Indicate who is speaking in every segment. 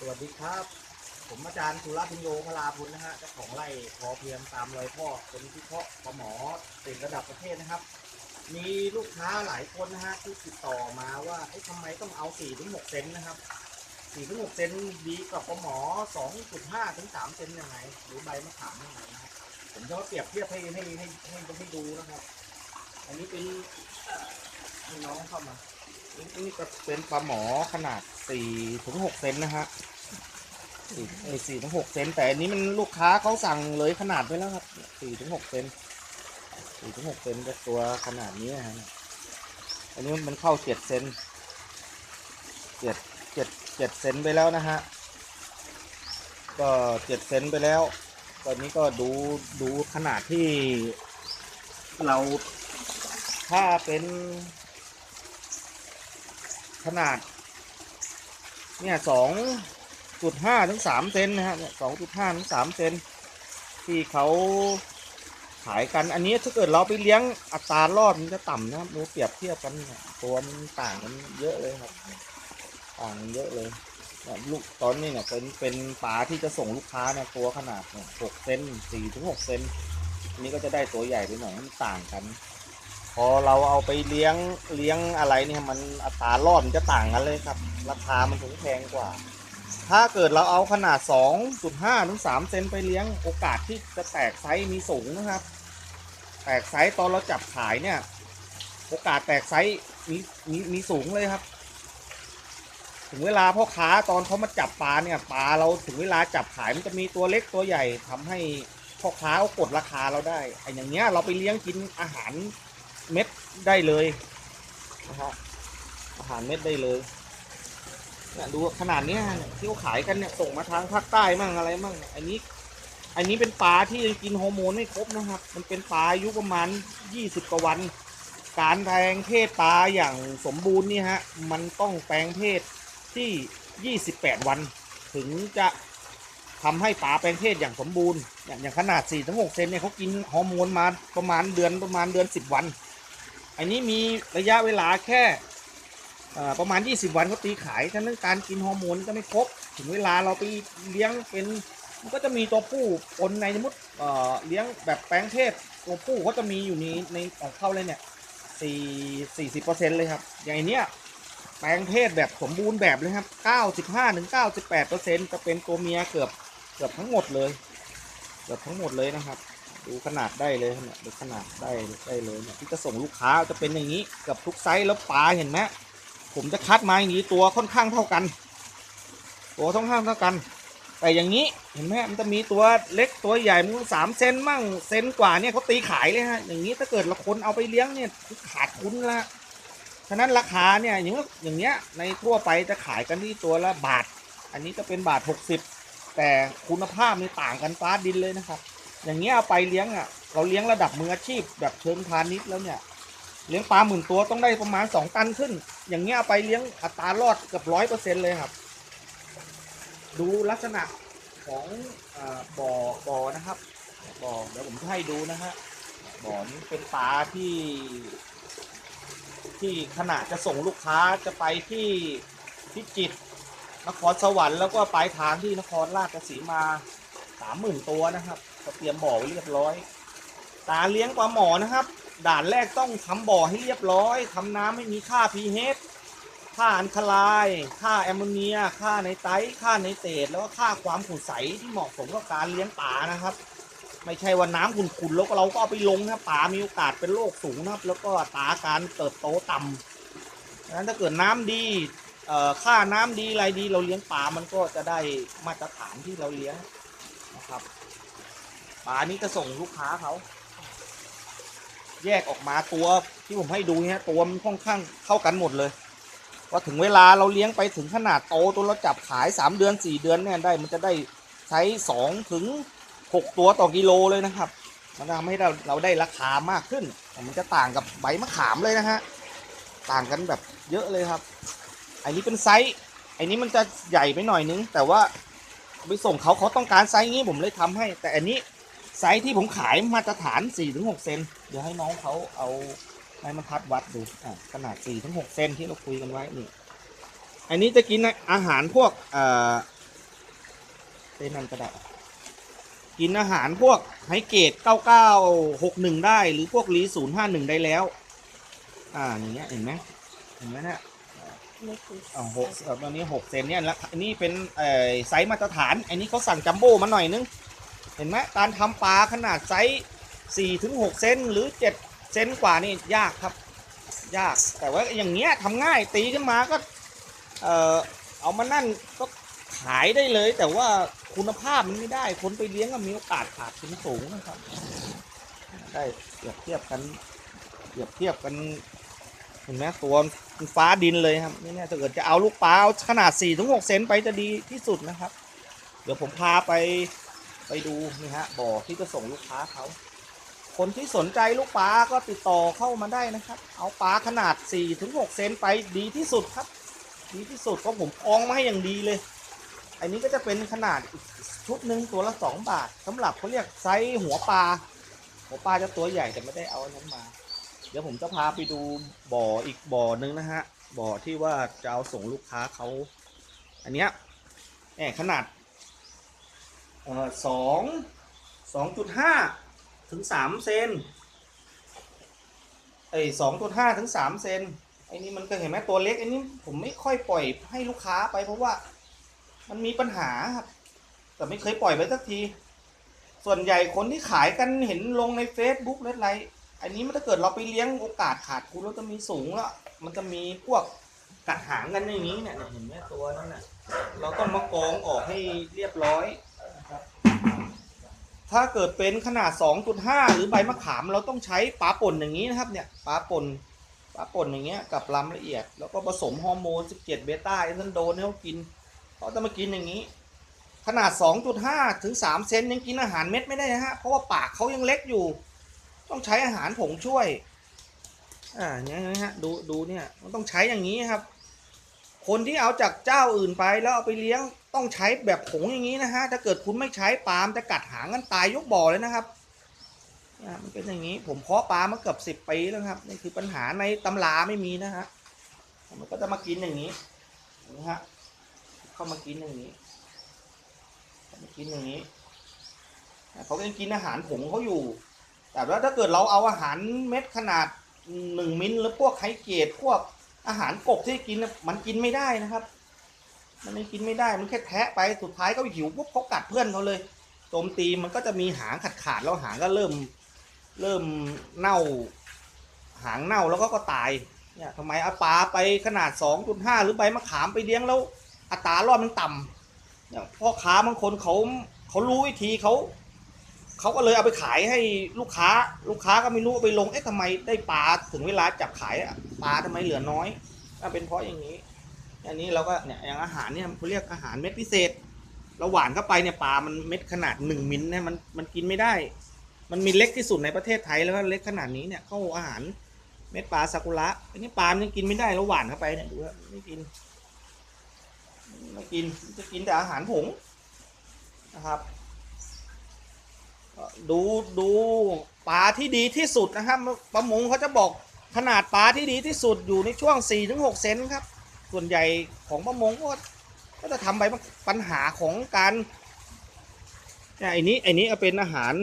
Speaker 1: สวัสดีครับ ผมอาจารย์สุรพิญโยพลาพุนนะฮะเจ้าของไร่พอเพียงตามรอยพ่อเป็นที่เพาะปลาหมอติดระดับประเทศนะครับ มีลูกค้าหลายคนนะฮะที่ติดต่อมาว่าเอ๊ะทำไมต้องเอา4ถึง6เซนนะครับ4ถึง6เซนดีกว่าปลาหมอ 2.5ถึง3เซนยังไง หรือใบมะขามยังไงนะครับผมจะมาเปรียบเทียบให้ให้ให้ให้ให้ดูนะครับ อันนี้เป็นให้น้องเข้ามา นี่ก็เป็นปลาหมอขนาด4ถึง6เซนนะฮะสี่เอสี่ถึงหกเซนแต่อันนี้มันลูกค้าเขาสั่งเลยขนาดไปแล้วครับสี่ถึงหกเซนสี่ถึงหกเซนจะตัวขนาดนี้นะฮะอันนี้มันเข้าเจ็ดเซนเจ็ดเจ็ดเจ็ดเซนไปแล้วนะฮะก็เจ็ดเซนไปแล้ว ตอนนี้ก็ดูดูขนาดที่เราถ้าเป็น ขนาด เนี่ยสองจุดห้าถึงสามเซนนะฮะเนี่ยสองจุดห้าถึงสามเซนที่เขาขายกันอันนี้ถ้าเกิดเราไปเลี้ยงอัตรารอดมันจะต่ำนะครับดูเปรียบเทียบกันเนี่ยตัวมันต่างกันเยอะเลยครับ ต่างกันเยอะเลยลูกตอนนี้เนี่ยเป็นเป็นปลาที่จะส่งลูกค้าเนี่ยตัวขนาดหกเซนสี่ถึงหกเซนนี้ก็จะได้ตัวใหญ่ไปหน่อยมันต่างกัน อเราเอาไปเลี้ยงเลี้ยงอะไรเนี่ยมันอัตรารอดมันจะต่างกันเลยครับ ราคามันถึงแพงกว่า ถ้าเกิดเราเอาขนาด 2.5ถึง3เซนไปเลี้ยงโอกาสที่จะแตกไซส์มีสูงนะครับ แตกไซส์ตอนเราจับขายเนี่ย โอกาสแตกไซส์มีมีมีสูงเลยครับ ถึงเวลาพ่อค้าตอนเขามาจับปลาเนี่ยปลาเราถึงเวลาจับขายมันจะมีตัวเล็กตัวใหญ่ทำให้พ่อค้าเขากดราคาเราได้ไอ้อย่างเงี้ยเราไปเลี้ยงกินอาหาร เม็ดได้เลยนะครับอาหารเม็ดได้เลยเนี่ยดูขนาดเนี้ยที่เขาขายกันเนี่ยส่งมาทางภาคใต้มั่งอะไรมั่งเนี่ยอันนี้ อันนี้เป็นปลาที่กินฮอร์โมนไม่ครบนะครับ มันเป็นปลาอายุประมาณ20กว่าวัน การแปลงเพศปลาอย่างสมบูรณ์นี่ฮะมันต้องแปลงเพศที่28วัน ถึงจะทำให้ปลาแปลงเพศอย่างสมบูรณ์ อย่างอย่างขนาด4-6เซนเนี่ยเขากินฮอร์โมนมาประมาณเดือนประมาณเดือน10วัน อันนี้มีระยะเวลาแค่ประมาณ 20 วันเขาตีขายฉะนั้นการกินฮอร์โมนก็ไม่ครบ ถึงเวลาเราไปเลี้ยงเป็นมันก็จะมีตัวผู้ปนในสมมติเลี้ยงแบบแปลงเพศตัวผู้เขาจะมีอยู่ในในของเขาเลยเนี่ยสี่สี่สิบเปอร์เซ็นต์เลยครับ อย่างเนี้ยแปลงเพศแบบสมบูรณ์แบบเลยครับเก้าสิบห้าถึงเก้าสิบแปดเปอร์เซ็นต์จะเป็นตัวเมียเกือบเกือบทั้งหมดเลย เกือบทั้งหมดเลยนะครับ ดูขนาดได้เลยเนี่ยดูขนาดได้ได้เลยเนี่ยที่จะส่งลูกค้าจะเป็นอย่างนี้กือบทุกไซส์แล้วปลาเห็นไหมผมจะคัดมาอย่างนี้ตัวค่อนข้างเท่ากัน ตัวค่อนข้างเท่ากัน แต่อย่างนี้เห็นไหมมันจะมีตัวเล็กตัวใหญ่มันสามเซนมั่งเซนกว่าเนี่ยเขาตีขายเลยฮะอย่างนี้ถ้าเกิดเราคนเอาไปเลี้ยงเนี่ยขาดทุนละฉะนั้นราคาเนี่ยอย่างอย่างเงี้ยในทั่วไปจะขายกันที่ตัวละบาท อันนี้จะเป็นบาทหกสิบแต่คุณภาพนี่ต่างกันฟ้าดินเลยนะครับ อย่างเงี้ยเอาไปเลี้ยงอะเราเลี้ยงระดับมืออาชีพแบบเชิงพาณิชย์แล้วเนี่ยเลี้ยงปลาหมื่นตัวต้องได้ประมาณสองตันขึ้น อย่างเงี้ยเอาไปเลี้ยงอัตรารอดเกือบร้อยเปอร์เซ็นต์เลยครับ ดูลักษณะของอบ่อบ่อนะครับ บ่อเดี๋ยวผมจะให้ดูนะฮะบ่อนี้เป็นปลาที่ ที่ขณะจะส่งลูกค้าจะไปที่พิจิตรนครสวรรค์แล้วก็ปลายทางที่นครราชสีมาสามหมื่นตัวนะครับ ก็เตรียมบ่อไว้เรียบร้อย ตาเลี้ยงปลาหมอนะครับ ด่านแรกต้องทำบ่อให้เรียบร้อยทำน้ำให้มีค่า pH ค่าอันคลาย ค่าแอมโมเนีย ค่าไนไตร์ค่าไนเตรตแล้วก็ค่าความขุ่นใสที่เหมาะสมกับการเลี้ยงปลานะครับ ไม่ใช่ว่าน้ำขุ่นๆแล้วก็เราก็เอาไปลงนะปลามีโอกาสเป็นโรคสูงนะครับ แล้วก็ตาการเติบโตต่ำดังนั้นถ้าเกิดน้ำดีค่าน้ำดีอะไรดี เราเลี้ยงปลามันก็จะได้มาตรฐานที่เราเลี้ยงนะครับ ปลานี้จะส่งลูกค้าเขา แยกออกมาตัวที่ผมให้ดูเนี่ยตัวมันค่อนข้างเข้ากันหมดเลยว่าถึงเวลาเราเลี้ยงไปถึงขนาดโตตัวเราจับขาย3เดือน4เดือนเนี่ยได้มันจะได้ใช้2ถึง6ตัวต่อกิโลเลยนะครับ มันทำให้เราเราได้ราคามากขึ้น มันจะต่างกับใบมะขามเลยนะฮะต่างกันแบบเยอะเลยครับ อันนี้เป็นไซส์อันนี้มันจะใหญ่ไปหน่อยนึง แต่ว่าไปส่งเขาเขาต้องการไซส์นี้ผมเลยทำให้ แต่อันนี้ ไซส์ที่ผมขายมาตรฐาน4-6เซนเดี๋ยวให้น้องเขาเอาไม้บรรทัดวัดดูอะขนาด4ถึง6เซนที่เราคุยกันไว้นี่อันนี้จะกินอาหารพวกเอ่อเต้นนั่นก็ได้กินอาหารพวกไฮเกรด9961 ได้ หรือพวกรี051 ได้แล้ว อ่าอย่างเงี้ยเห็นไหมเห็นไหมเนี่ย
Speaker 2: นี่คือ
Speaker 1: หกอ่อตอนนี้หกเซนเนี่ยแล้วอันนี้เป็นไซส์มาตรฐาน อันนี้เขาสั่งจัมโบ้มาหน่อยนึง เห็นไหมการทำปลาขนาดไซส์สี่ถึงหกเซนหรือเจ็ดเซนกว่านี่ยากครับ ยากแต่ว่าอย่างเงี้ยทำง่ายตีขึ้นมาก็เออเอามานั่นก็ขายได้เลย แต่ว่าคุณภาพมันไม่ได้ คนไปเลี้ยงก็มีโอกาสขาดทุนสูงนะครับ ได้เปรียบเทียบกันเปรียบเทียบกันเห็นไหมตัวฟ้าดินเลยครับนี่เนี่ยถ้าเกิดจะเอาลูกปลาเอาขนาด4ี่ถึงหเซนไปจะดีที่สุดนะครับ เดี๋ยวผมพาไป ไปดูนี่ฮะบ่อที่จะส่งลูกค้าเขาคนที่สนใจลูกปลาก็ติดต่อเข้ามาได้นะครับ เอาปลาขนาด4ี่ถึงหเซนไปดีที่สุดครับ ดีที่สุดเพราะผมอองมาให้อย่างดีเลย อันนี้ก็จะเป็นขนาดอีกชุดหนึ่งตัวละ 2 บาทสำหรับเขาเรียกไซส์หัวปลา หัวปลาจะตัวใหญ่แต่ไม่ได้เอาอันนั้นมา เดี๋ยวผมจะพาไปดูบ่ออีกบ่อหนึ่งนะฮะ บ่อที่ว่าจะเอาส่งลูกค้าเขา อันเนี้ยแหมขนาด สองสองจุดห้าถึงสามเซนไอ้สองจุดห้าถึงสามเซนไอ้นี่มันก็เห็นไหมตัวเล็กไอ้นี่ผมไม่ค่อยปล่อยให้ลูกค้าไปเพราะว่ามันมีปัญหาครับแต่ไม่เคยปล่อยไปสักที ส่วนใหญ่คนที่ขายกันเห็นลงใน Facebook และไรอันนี้มันถ้าเกิดเราไปเลี้ยงโอกาสขาดทุนเราจะมีสูงแล้วมันจะมีพวกกัดหางกันอย่างนี้เนี่ยเห็นไหมตัวนั้นน่ะเราต้องมากองออกให้เรียบร้อย ถ้าเกิดเป็นขนาด 2.5 หรือใบมะขามเราต้องใช้ปลาป่นอย่างนี้นะครับเนี่ยปลาป่นปลาป่นอย่างเงี้ยกับลำละเอียด แล้วก็ผสมฮอร์โมน 17 เบต้าเอสโดนให้เขากินเขาจะมากินอย่างนี้ ขนาด 2.5 ถึง 3 เซนยังกินอาหารเม็ดไม่ได้นะฮะเพราะว่าปากเขายังเล็กอยู่ ต้องใช้อาหารผงช่วยอ่าเนี่ยนะฮะดูดูเนี่ยมันต้องใช้อย่างนี้ครับ คนที่เอาจากเจ้าอื่นไปแล้วเอาไปเลี้ยง ต้องใช้แบบผงอย่างนี้นะฮะถ้าเกิดคุณไม่ใช้ปลามจะกัดหางกันตายยกบ่อเลยนะครับอ่มันเป็นอย่างนี้ผมเพาะปลามาเกือบสิบปีแล้วครับนี่คือปัญหาในตำราไม่มีนะฮะมันก็จะมากินอย่างนี้นะฮะเข้ามากินอย่างนี้มากินอย่างนี้เขายังกินอาหารผงเขาอยู่ แต่ว่าถ้าเกิดเราเอาอาหารเม็ดขนาดหนึ่งมิลหรือพวกไฮเกรดพวกอาหารกบที่กินมันกินไม่ได้นะครับ มันไม่กินไม่ได้มันแค่แทะไปสุดท้ายก็หิวปุ๊บเขากัดเพื่อนเขาเลยโจมตีมันก็จะมีหางขาดขาดแล้วหางก็เริ่ม เริ่มเน่า หางเน่าแล้วก็ก็ตายเนี่ยทำไมเอาปลาไปขนาด 2.5 หรือใบมะขามไปเลี้ยงแล้ว อัตรารอดมันต่ำเนี่ยพ่อค้าบางคนเขาเขารู้วิธีเขาเขาก็เลยเอาไปขายให้ลูกค้า ลูกค้าก็ไม่รู้ไปลงเอ๊ะทำไมได้ปลาถึงเวลาจับขายปลาทำไมเหลือน้อยเป็นเพราะอย่างนี้ อันนี้เราก็เนี่ยอย่างอาหารเนี่ยเขาเรียกอาหารเม็ดพิเศษ เราหวานเข้าไปเนี่ยปลามันเม็ดขนาดหนึ่งมิลเนี่ยมันมันกินไม่ได้ มันมีเล็กที่สุดในประเทศไทยแล้วก็เล็กขนาดนี้เนี่ยเข้าอาหารเม็ดปลาซากุระอันนี้ปลามันยังกินไม่ได้เราหวานเข้าไปเนี่ยดูว่าไม่กินไม่กินจะกินแต่อาหารผงนะครับดูดูปลาที่ดีที่สุดนะครับประมงเขาจะบอกขนาดปลาที่ดีที่สุดอยู่ในช่วง4-6เซนครับ ส่วนใหญ่ของประมงก็ก็จะทำไปปัญหาของการเนี่ยไอ้นี้ไอ้นี้เอาเป็นอาหาร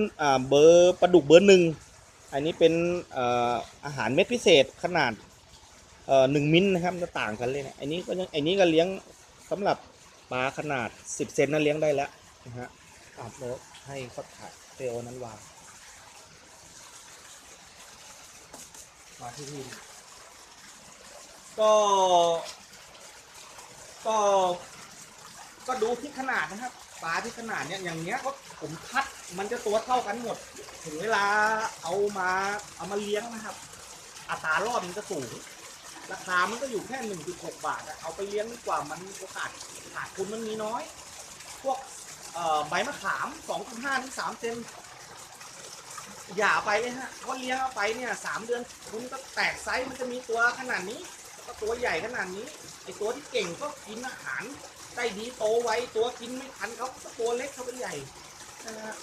Speaker 1: เบอร์ปลาดุกเบอร์หนึ่งอันนี้เป็นอาหารเม็ดพิเศษขนาดหนึ่งมิลนะครับจะต่างกันเลยนะไอ้นี้ก็ยังไอ้นี้ก็เลี้ยงสำหรับปลาขนาด 10 เซนนั้นเลี้ยงได้แล้วนะฮะอะแล้วให้เขาถ่ายเซลนั้นวางมาที่นี่ก็ ก็ ก็ดูที่ขนาดนะครับปลาที่ขนาดเนี้ยอย่างเนี้ยก็ผมคัดมันจะตัวเท่ากันหมด ถึงเวลาเอามาเอามาเลี้ยงนะครับ อัตรารอดมันจะสูง ราคามันก็อยู่แค่หนึ่งจุดหกบาทอะเอาไปเลี้ยงดีกว่ามันโอกาสขาดทุนมันมีน้อย พวกเอ่อใบมะขามสองถึงห้าถึงสามเซนอย่าไปเลยฮะเพราะเลี้ยงเอาไปเนี่ยสามเดือนคุณก็แตกไซส์มันจะมีตัวขนาดนี้ ก็ตัวใหญ่ขนาดนี้ไอตัวที่เก่งก็กินอาหารได้ดีโตไวตัวกินไม่ทันเขาก็ตัวเล็กเขาเป็นใหญ่นะฮะ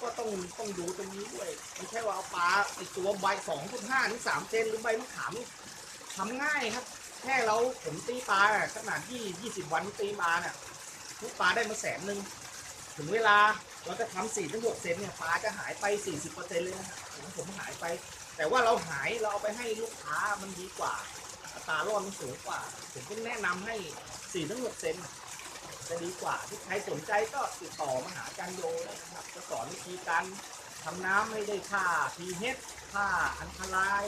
Speaker 1: ก็ต้องต้องดูตรงนี้ด้วยไม่ใช่ว่าเอาปลาไอตัวใบสองถึงห้าถึงสามเซนหรือใบมะขามทำง่ายครับ แค่เราผมตีปลาขนาดที่ยี่สิบวันตีปลาเนี่ยทุกปลาได้มาแสนหนึ่งถึงเวลาเราจะทำสี่ถึงหกเซนเนี่ยปลาจะหายไปสี่สิบเปอร์เซ็นต์เลยนะครับของผมหายไป แต่ว่าเราหายเราเอาไปให้ลูกค้ามันดีกว่า อัตรารอดมันสูงกว่า ผมก็แนะนำให้สี่ถึงหกเซนจะดีกว่าที่ใครสนใจก็ติดต่อมาหาอาจารย์โยได้นะครับ จะสอนวิธีการทำน้ำไม่ได้ค่า pH ค่าอันตราย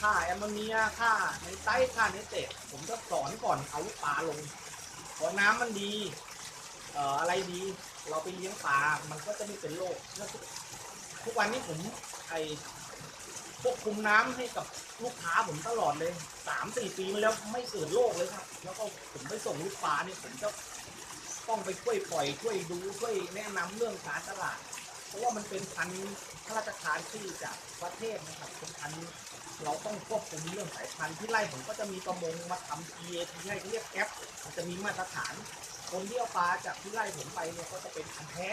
Speaker 1: ค่าแอมโมเนีย ค่าในไตค่าในเตะผมจะสอนก่อนเอาลูกปลาลงพอน้ำมันดีเอ่ออะไรดี เราไปเลี้ยงปลา มันก็จะไม่เป็นโรคแล้วทุกทุกวันนี้ผมไอควบคุมน้ำให้กับ ลูกค้าผมตลอดเลยสามสี่ปีมาแล้วไม่เกิดโรคเลยครับ แล้วก็ผมไปส่งลูกปลาเนี่ยผมจะต้องไปช่วยปล่อยช่วยดูช่วยแนะนำเรื่องการตลาด เพราะว่ามันเป็นพันธุ์พราชทานที่จากประเทศนะครับเป็นพันเราต้องควบคุมเรื่องสายพันธุ์ที่ไร่ผมก็จะมีประมงมาทำ GAP ให้เรียกแอปมันจะมีมาตรฐาน คนที่เอาปลาจากที่ไร่ผมไปเนี่ยก็จะเป็นพันแท้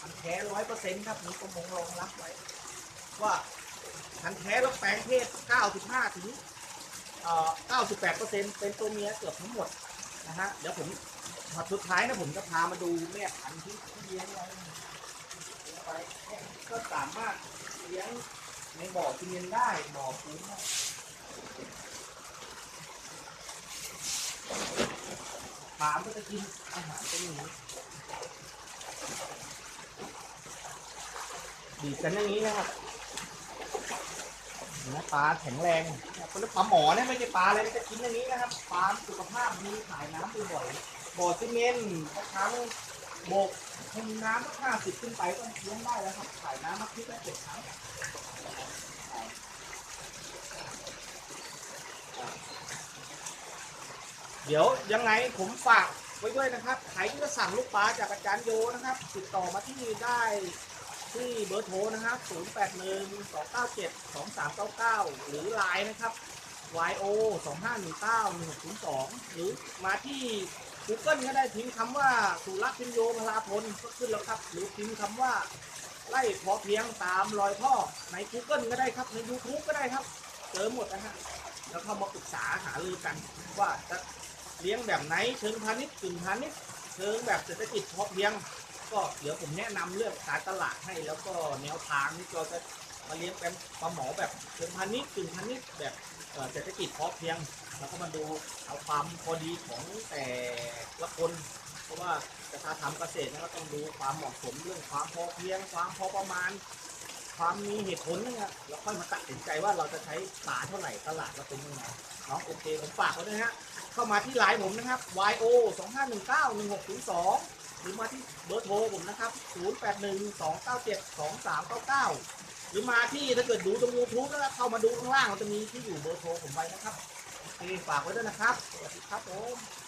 Speaker 1: พันแท้ร้อยเปอร์เซ็นต์ครับมีประมงรองรับไว้ ว่า พันธุ์แท้แล้วแปลงเพศ 95 ถึงเอ่อ98เปอร์เซ็นต์เป็นตัวเมียเกือบทั้งหมดนะฮะ เดี๋ยวผมสุดท้ายนะผมจะพามาดูแม่พันธุ์ที่ที่เลี้ยงไว้ไปเนี่ยก็สามารถเลี้ยงในบ่อซีเมนได้ บ่อปูนได้ปลามก็จะกินอาหารตรงนี้ ดีดกันอย่างนี้นะครับ เห็นะปลาแข็งแรงคนปลาหมอเนี่ยไม่ใช่ปลาเลยจะกินอย่างนี้นะครับปลาสุขภาพดีถ่ายน้ำบ่อยบ่อซีเมนต์สักครั้งโบกให้มีน้ำสักห้าสิบขึ้นไปก็เลี้ยงได้แล้วครับถ่ายน้ำมาคิดได้เจ็ดครั้งเดี๋ยวยังไงผมฝากไว้ด้วยนะครับใครที่จะสั่งลูกปลาจากอาจารย์โยนะครับ ติดต่อมาที่ได้ ที่เบอร์โทรนะครับ 081 297 2399 หรือไลน์นะครับ yo 2519 1602 หรือมาที่ Google ก็ได้พิมพ์คำว่าสุรักษ์พินโยพลาพลก็ขึ้นแล้วครับ หรือพิมพ์คำว่าไล่พอเพียงตามรอยพ่อใน Google ก็ได้ครับ ใน YouTube ก็ได้ครับ เจอหมดนะฮะแล้วเข้ามาปรึกษาหารือกัน ว่าจะเลี้ยงแบบไหนเชิงพาณิชย์กึ่งพาณิชย์เชิงแบบเศรษฐกิจพอเพียง ก็เดี๋ยวผมแนะนำเรื่องการตลาดให้แล้วก็แนวทางที่เราจะมาเลี้ยงเป็นปลาหมอแบบเชิงพาณิชย์กึ่งพาณิชย์แบบเศรษฐกิจพอเพียง แล้วก็มาดูเอาความพอดีของแต่ละคน เพราะว่าจะถ้าทำเกษตรนะก็ต้องดูความเหมาะสมเรื่องความพอเพียง ความพอประมาณ ความมีเหตุผลนะครับแล้วค่อยมาตัดสินใจว่าเราจะใช้ปลาเท่าไหร่ตลาดเราเป็นยังไงเนาะโอเคผมฝากไว้ด้วยฮะเข้ามาที่ไลน์ผมนะครับ yo 2 5 1 9 1 6 0 2 หรือมาที่เบอร์โทรผมนะครับ 0 8 1 2 9 7 2 3 9 9 หรือมาที่ถ้าเกิดดูตรง YouTube แล้วเข้ามาดูข้างล่างเราจะมีที่อยู่เบอร์โทรผมไว้นะครับโอเคฝากไว้ด้วยนะครับ สวัสดีครับผม